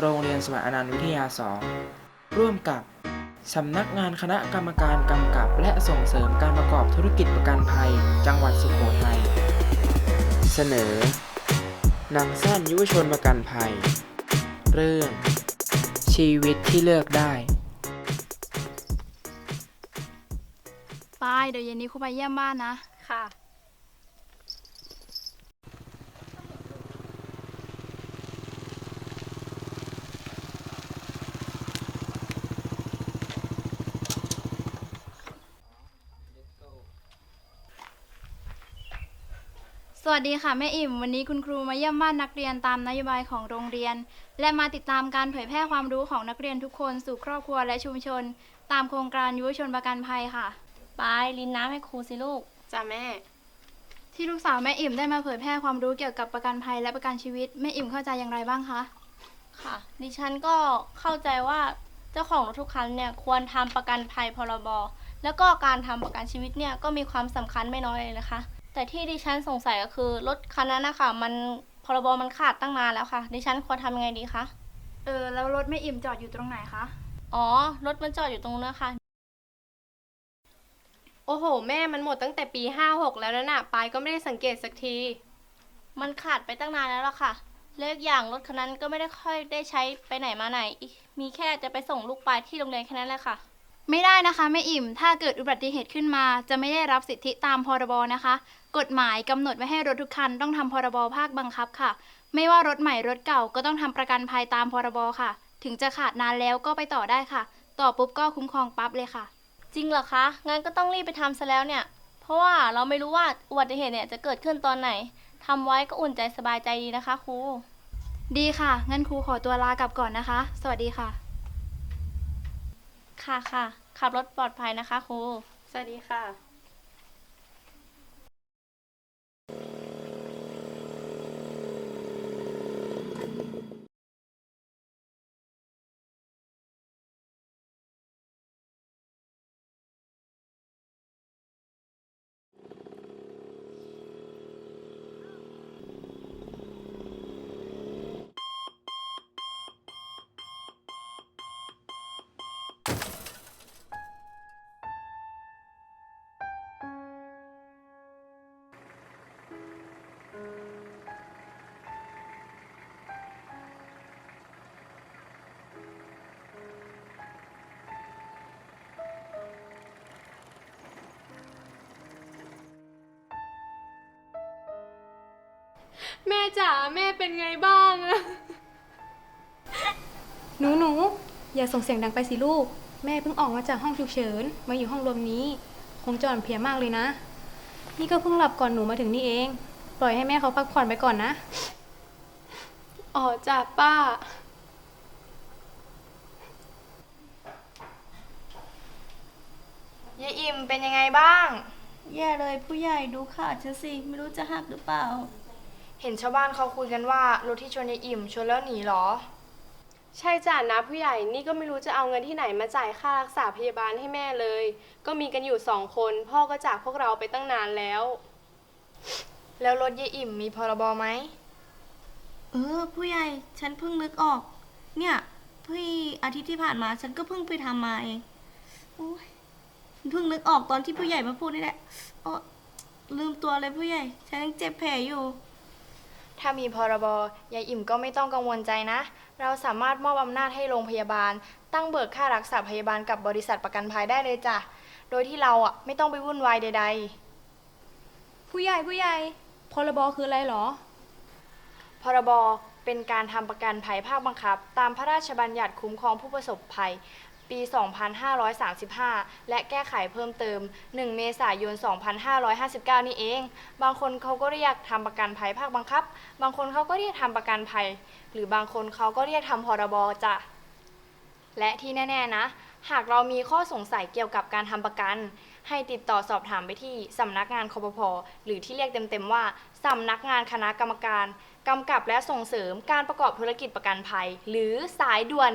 โรงเรียนสมัยอนันต์วิทยา 2 ร่วมกับ สำนักงานคณะกรรมการกำกับและส่งเสริมการประกอบธุรกิจประกันภัย จังหวัดสุโขทัย เสนอ หนังสั้นยุวชนประกันภัย เรื่องชีวิตที่เลือกได้ไปเดี๋ยวเย็นนี้ครูไปเยี่ยมบ้านนะ ค่ะ สวัสดีค่ะแม่อิ่ม วันนี้คุณครูมาเยี่ยมบ้านนักเรียนตามนโยบายของโรงเรียน และมาติดตามการเผยแพร่ความรู้ของนักเรียนทุกคนสู่ครอบครัวและชุมชน ตามโครงการยุวชนประกันภัยค่ะ ไปลินน้ำให้ครูสิลูกจ้าแม่ ที่ลูกสาวแม่อิ่มได้มาเผยแพร่ความรู้เกี่ยวกับประกันภัยและประกันชีวิตแม่อิ่มเข้าใจอย่างไรบ้างคะค่ะ ดิฉันก็เข้าใจว่าเจ้าของรถทุกคันเนี่ยควรทำประกันภัยพรบแล้วก็การทำประกันชีวิตเนี่ยก็มีความสำคัญไม่น้อยเลยนะคะ แต่ที่ดิฉันสงสัยก็คือรถคันนั้นนะคะมันพรบมันขาดตั้งนานแล้วค่ะ ดิฉันควรทำยังไงดีคะ เออแล้วรถแม่อิ่มจอดอยู่ตรงไหนคะ อ๋อ รถมันจอดอยู่ตรงนู้นนะคะ โอ้โห แม่มันหมดตั้งแต่ปี 56 แล้วนะน่ะปายก็ไม่ได้สังเกตสักที มันขาดไปตั้งนานแล้วล่ะค่ะเลือกอย่างรถคันนั้นก็ไม่ได้ค่อยได้ใช้ไปไหนมาไหนอีกมีแค่จะไปส่งลูกปลายที่โรงเรียนแค่นั้นแหละค่ะ ไม่ได้นะคะแม่อิ่ม ถ้าเกิดอุบัติเหตุขึ้นมา จะไม่ได้รับสิทธิตามพรบนะคะ กฎหมายกำหนดไว้ให้รถทุกคันต้องทำพรบภาคบังคับค่ะ ไม่ว่ารถใหม่รถเก่าก็ต้องทำประกันภัยตามพรบค่ะ ถึงจะขาดนานแล้วก็ไปต่อได้ค่ะ ต่อปุ๊บก็คุ้มครองปั๊บเลยค่ะ จริงเหรอคะ งั้นก็ต้องรีบไปทำซะแล้วเนี่ย เพราะว่าเราไม่รู้ว่าอุบัติเหตุเนี่ยจะเกิดขึ้นตอนไหนทำไว้ก็อุ่นใจสบายใจดีนะคะครู ดีค่ะ งั้นครูขอตัวลากลับก่อนนะคะ สวัสดีค่ะ ค่ะค่ะ ขับรถปลอดภัยนะคะครู สวัสดีค่ะ จ๋าแม่เป็นไงบ้างอะหนูหนูอย่าส่งเสียงดังไปสิลูก แม่เพิ่งออกมาจากห้องฉุกเฉิน มาอยู่ห้องรวมนี้ คงจะอ่อนเพลียมากเลยนะ นี่ก็เพิ่งหลับก่อนหนูมาถึงนี่เอง ปล่อยให้แม่เขาพักผ่อนไปก่อนนะ อ๋อจ้าป้า ยายอิ่มเป็นยังไงบ้าง แย่เลยผู้ใหญ่ดูขาดฉันสิ ไม่รู้จะหักหรือเปล่า เห็นชาวบ้านเขาคุยกันว่ารถที่ชนยายอิ่มชนแล้วหนีเหรอ ใช่จ้านะผู้ใหญ่นี่ก็ไม่รู้จะเอาเงินที่ไหนมาจ่ายค่ารักษาพยาบาลให้แม่เลย ก็มีกันอยู่สองคน พ่อก็จากพวกเราไปตั้งนานแล้ว แล้วรถยายอิ่มมีพรบไหม เออ ผู้ใหญ่ฉันเพิ่งนึกออก เนี่ยพี่อาทิตย์ที่ผ่านมา ฉันก็เพิ่งไปทำมาเองโอ้ยเพิ่งนึกออกตอนที่ผู้ใหญ่มาพูดนี่แหละโอ้ลืมตัวเลยผู้ใหญ่ ฉันยังเจ็บแผลอยู่ ถ้ามีพรบยายอิ่มก็ไม่ต้องกังวลใจนะ เราสามารถมอบอำนาจให้โรงพยาบาล ตั้งเบิกค่ารักษาพยาบาลกับบริษัทประกันภัยได้เลยจ้ะ โดยที่เราอะไม่ต้องไปวุ่นวายใดๆผู้ใหญ่ผู้ใหญ่พรบคืออะไรหรอพรบเป็นการทำประกันภัยภาคบังคับ ตามพระราชบัญญัติคุ้มครองผู้ประสบภัย ปี 2535 และแก้ไขเพิ่มเติม 1 เมษายน 2559 นี่เอง บางคนเขาก็เรียกทำประกันภัยภาคบังคับ บางคนเขาก็เรียกทำประกันภัย หรือบางคนเขาก็เรียกทำพรบจ้ะ และที่แน่ ๆ นะ หากเรามีข้อสงสัยเกี่ยวกับการทำประกัน ให้ติดต่อสอบถามไปที่สำนักงานคอปพหรือที่เรียกเต็มๆว่าสำนักงานคณะกรรมการ กำกับและส่งเสริมการประกอบธุรกิจประกันภัย หรือสายด่วน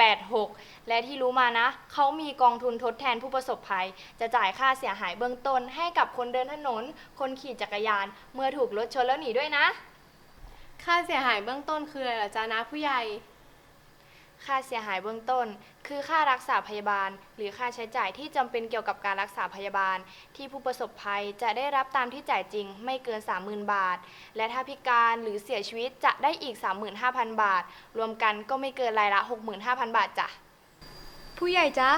1186 และที่รู้มานะ เขามีกองทุนทดแทนผู้ประสบภัย จะจ่ายค่าเสียหายเบื้องต้นให้กับคนเดินถนน คนขี่จักรยาน เมื่อถูกรถชนแล้วหนีด้วยนะ ค่าเสียหายเบื้องต้นคืออะไรล่ะจ๊ะนะผู้ใหญ่ ค่าเสียหายเบื้องต้น คือค่ารักษาพยาบาล หรือค่าใช้จ่ายที่จำเป็นเกี่ยวกับการรักษาพยาบาล ที่ผู้ประสบภัยจะได้รับตามที่จ่ายจริง ไม่เกิน 30,000 บาท และถ้าพิการหรือเสียชีวิตจะได้อีก 35,000 บาท รวมกันก็ไม่เกินรายละ 65,000 บาทจ้ะผู้ใหญ่จ๊ะ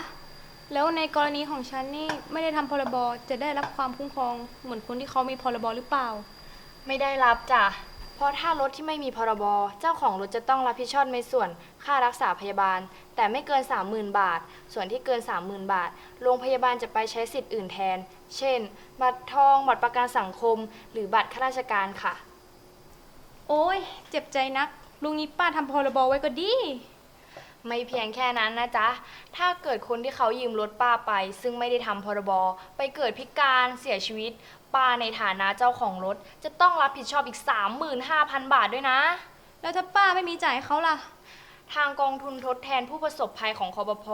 แล้วในกรณีของฉันนี่ไม่ได้ทำพรบจะได้รับความคุ้มครองเหมือนคนที่เขามีพรบหรือเปล่า ไม่ได้รับจ้ะ เพราะถ้ารถที่ไม่มีพรบ เจ้าของรถจะต้องรับผิดชอบในส่วนค่ารักษาพยาบาล แต่ไม่เกิน 30,000 บาท ส่วนที่เกิน 30,000 บาท โรงพยาบาลจะไปใช้สิทธิ์อื่นแทน เช่น บัตรทอง บัตรประกันสังคม หรือบัตรข้าราชการค่ะ โอ้ย เจ็บใจนัก ลุงนี้ป้าทำพรบไว้ก็ดี ไม่เพียงแค่นั้นนะจ๊ะ ถ้าเกิดคนที่เขายืมรถป้าไป ซึ่งไม่ได้ทำพรบ ไปเกิดพิการเสียชีวิต ป้าในฐานะเจ้าของรถ จะต้องรับผิดชอบอีก 35,000 บาทด้วยนะ แล้วถ้าป้าไม่มีจ่ายให้เขาล่ะ ทางกองทุนทดแทนผู้ประสบภัยของคอปพ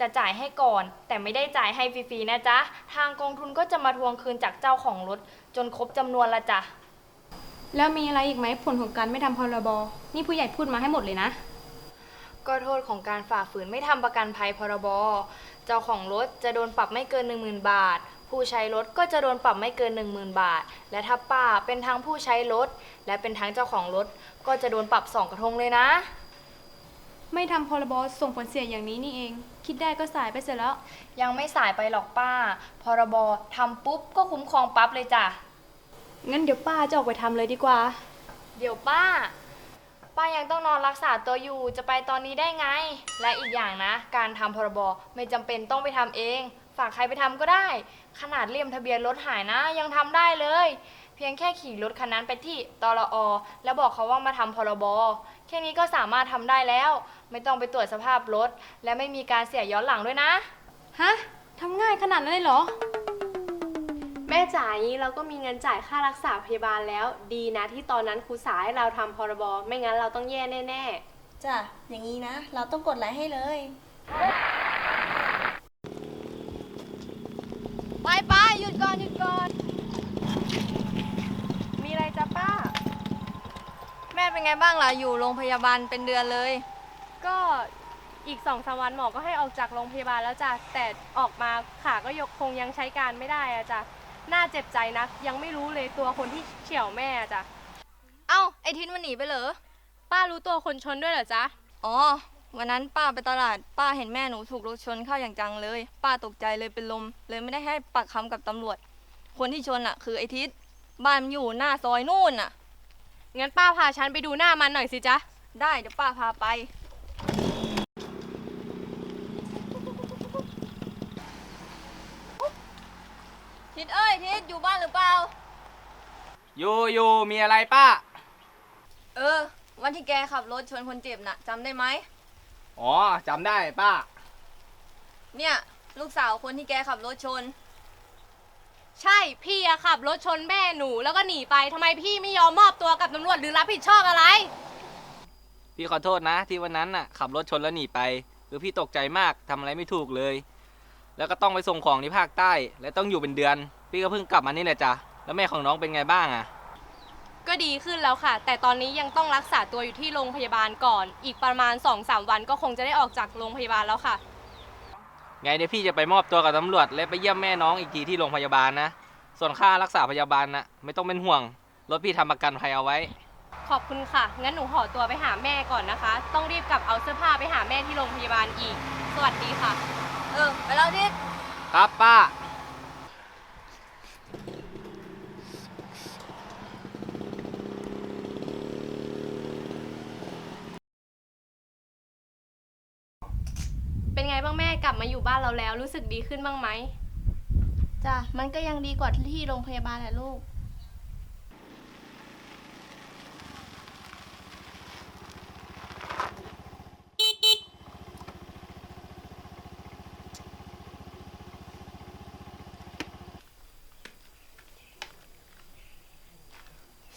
จะจ่ายให้ก่อน แต่ไม่ได้จ่ายให้ฟรีๆนะจ๊ะ ทางกองทุนก็จะมาทวงคืนจากเจ้าของรถ จนครบจำนวนละจ้ะ แล้วมีอะไรอีกไหมผลของการไม่ทำพรบ นี่ผู้ใหญ่พูดมาให้หมดเลยนะ ก็โทษของการฝ่าฝืนไม่ทำประกันภัยพรบ เจ้าของรถจะโดนปรับไม่เกิน 10,000 บาท ผู้ใช้รถก็จะโดนปรับไม่เกิน 10,000 บาท และถ้าป้าเป็นทั้งผู้ใช้รถ และเป็นทั้งเจ้าของรถ ก็จะโดนปรับสองกระทงเลยนะ ไม่ทำพรบส่งผลเสียอย่างนี้นี่เอง คิดได้ก็สายไปเสียแล้ว ยังไม่สายไปหรอกป้า พรบทำปุ๊บก็คุ้มครองปั๊บเลยจ้ะ งั้นเดี๋ยวป้าจะออกไปทำเลยดีกว่า เดี๋ยวป้า ป้ายังต้องนอนรักษาตัวอยู่จะไปตอนนี้ได้ไง และอีกอย่างนะ การทำพรบไม่จำเป็นต้องไปทำเอง ฝากใครไปทำก็ได้ ขนาดเลี่ยมทะเบียนรถหายนะ ยังทำได้เลย เพียงแค่ขี่รถคันนั้นไปที่ตรอแล้วบอกเขาว่ามาทำพรบแค่นี้ก็สามารถทำได้แล้ว ไม่ต้องไปตรวจสภาพรถ และไม่มีการเสียย้อนหลังด้วยนะ ฮะทำง่ายขนาดนั้นเลยเหรอ ม่จ๋าอย่างนี้เราก็มีเงินจ่ายค่ารักษาพยาบาลแล้ว ดีนะที่ตอนนั้นครูสาให้เราทำพรบไม่งั้นเราต้องแย่แน่ๆจ้ะอย่างนี้นะ เราต้องกดไลค์ให้เลย ไปไปหยุดก่อนหยุดก่อนมีอะไรจ๊ะป้า แม่เป็นไงบ้างล่ะ อยู่โรงพยาบาลเป็นเดือนเลย ก็อีกสองสามวันหมอก็ให้ออกจากโรงพยาบาลแล้วจ้ะแต่ออกมาขาก็ยกคงยังใช้การไม่ได้อะจ้ะ น่าเจ็บใจนัก ยังไม่รู้เลยตัวคนที่เฉี่ยวแม่อะจ้ะ เอ้า ไอทินมันหนีไปเหรอ ป้ารู้ตัวคนชนด้วยเหรอจ๊ะ อ๋อ วันนั้นป้าไปตลาด ป้าเห็นแม่หนูถูกรถชนเข้าอย่างจังเลย ป้าตกใจเลยเป็นลม เลยไม่ได้ให้ปากคำกับตำรวจ คนที่ชนอะ คือไอทิศบ้านมันอยู่หน้าซอยนู่นอะ งั้นป้าพาฉันไปดูหน้ามันหน่อยสิจ๊ะ ได้เดี๋ยวป้าพาไป ทิศเอ้ยทิศอยู่บ้านหรือเปล่า อยู่อยู่มีอะไรป้า เออ วันที่แกขับรถชนคนเจ็บน่ะจำได้ไหม อ๋อจำได้ป้า เนี่ย ลูกสาวคนที่แกขับรถชน ใช่พี่อะขับรถชนแม่หนูแล้วก็หนีไปทำไมพี่ไม่ยอมมอบตัวกับตำรวจหรือรับผิดชอบอะไร พี่ขอโทษนะ ที่วันนั้นน่ะขับรถชนแล้วหนีไป คือพี่ตกใจมากทำอะไรไม่ถูกเลย แล้วก็ต้องไปส่งของที่ภาคใต้ และต้องอยู่เป็นเดือน พี่ก็เพิ่งกลับมานี่แหละจ้ะแล้วแม่ของน้องเป็นไงบ้างอะก็ดีขึ้นแล้วค่ะ แต่ตอนนี้ยังต้องรักษาตัวอยู่ที่โรงพยาบาลก่อน อีกประมาณ 2-3 วันก็คงจะได้ออกจากโรงพยาบาลแล้วค่ะ ไงเดี๋ยวพี่จะไปมอบตัวกับตำรวจ และไปเยี่ยมแม่น้องอีกทีที่โรงพยาบาลนะ ส่วนค่ารักษาพยาบาลนะไม่ต้องเป็นห่วง รถพี่ทำประกันภัยเอาไว้ ขอบคุณค่ะ งั้นหนูขอตัวไปหาแม่ก่อนนะคะ ต้องรีบกลับเอาเสื้อผ้าไปหาแม่ที่โรงพยาบาลอีก สวัสดีค่ะ เออ ไปแล้วทิศครับป้า เป็นไงบ้างแม่กลับมาอยู่บ้านเราแล้วรู้สึกดีขึ้นบ้างไหม จ้ะ มันก็ยังดีกว่าที่โรงพยาบาลแหละลูก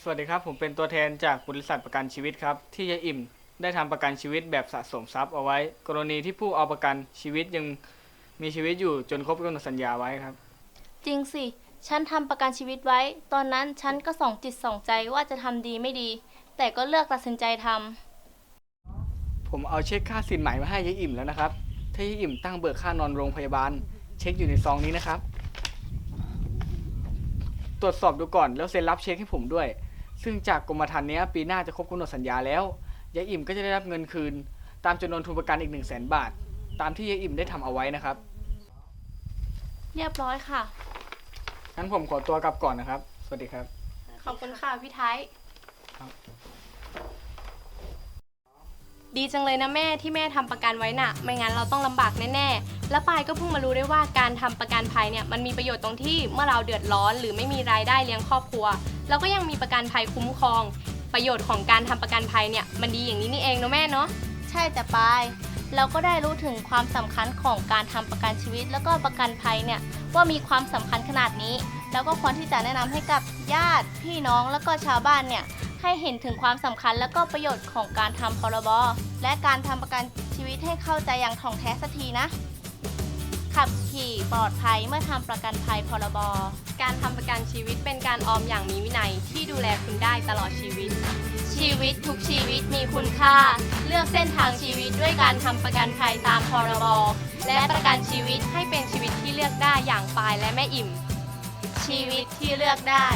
สวัสดีครับ ผมเป็นตัวแทนจากบริษัทประกันชีวิตครับ ที่ยายอิ่มได้ทำประกันชีวิตแบบสะสมทรัพย์เอาไว้ กรณีที่ผู้เอาประกันชีวิตยังมีชีวิตอยู่จนครบกำหนดสัญญาไว้ครับ จริงสิ ฉันทำประกันชีวิตไว้ ตอนนั้นฉันก็ส่องจิตส่องใจว่าจะทำดีไม่ดี แต่ก็เลือกตัดสินใจทำผมเอาเช็คค่าสินไหมมาให้ยายอิ่มแล้วนะครับ ถ้ายายอิ่มตั้งเบิกค่านอนโรงพยาบาล เช็คอยู่ในซองนี้นะครับ ตรวจสอบดูก่อนแล้วเซ็นรับเช็คให้ผมด้วย ซึ่งจากกรมธรรม์เนี้ยปีหน้าจะครบกำหนดสัญญาแล้วยายอิ่มก็จะได้รับเงินคืน ตามจำนวนทุนประกันอีก 1 0 0 0 0แบาท ตามที่ยายอิ่มได้ทำเอาไว้นะครับเรียบร้อยค่ะ งั้นผมขอตัวกลับก่อนนะครับ สวัสดีครับ ขอบคุณค่ะพี่ไทยดีจังเลยนะแม่ที่แม่ทำประกันไว้น่ะ ไม่งั้นเราต้องลำบากแน่ๆ แล้วปายก็เพิ่งมารู้ได้ว่าการทำประกันภัยเนี่ยมันมีประโยชน์ตรงที่เมื่อเราเดือดร้อน หรือไม่มีรายได้เลี้ยงครอบครัว เราก็ยังมีประกันภัยคุ้มครอง ประโยชน์ของการทำประกันภัยเนี่ยมันดีอย่างนี้นี่เองเนอะแม่เนาะ ใช่แต่ปาย เราก็ได้รู้ถึงความสำคัญของการทำประกันชีวิต แล้วก็ประกันภัยเนี่ยว่ามีความสำคัญขนาดนี้ แล้วก็ควรที่จะแนะนำให้กับญาติพี่น้องแล้วก็ชาวบ้านเนี่ยให้เห็นถึงความสำคัญแล้วก็ประโยชน์ของการทำพรบและการทำประกันชีวิตให้เข้าใจอย่างถ่องแท้สักทีนะ ขับขี่ปลอดภัยเมื่อทำประกันภัยพรบ การทำประกันชีวิตเป็นการออมอย่างมีวินัยที่ดูแลคุณได้ตลอดชีวิต ชีวิตทุกชีวิตมีคุณค่า เลือกเส้นทางชีวิตด้วยการทำประกันภัยตามพรบ และประกันชีวิตให้เป็นชีวิตที่เลือกได้อย่างปายและแม่อิ่ม ชีวิตที่เลือกได้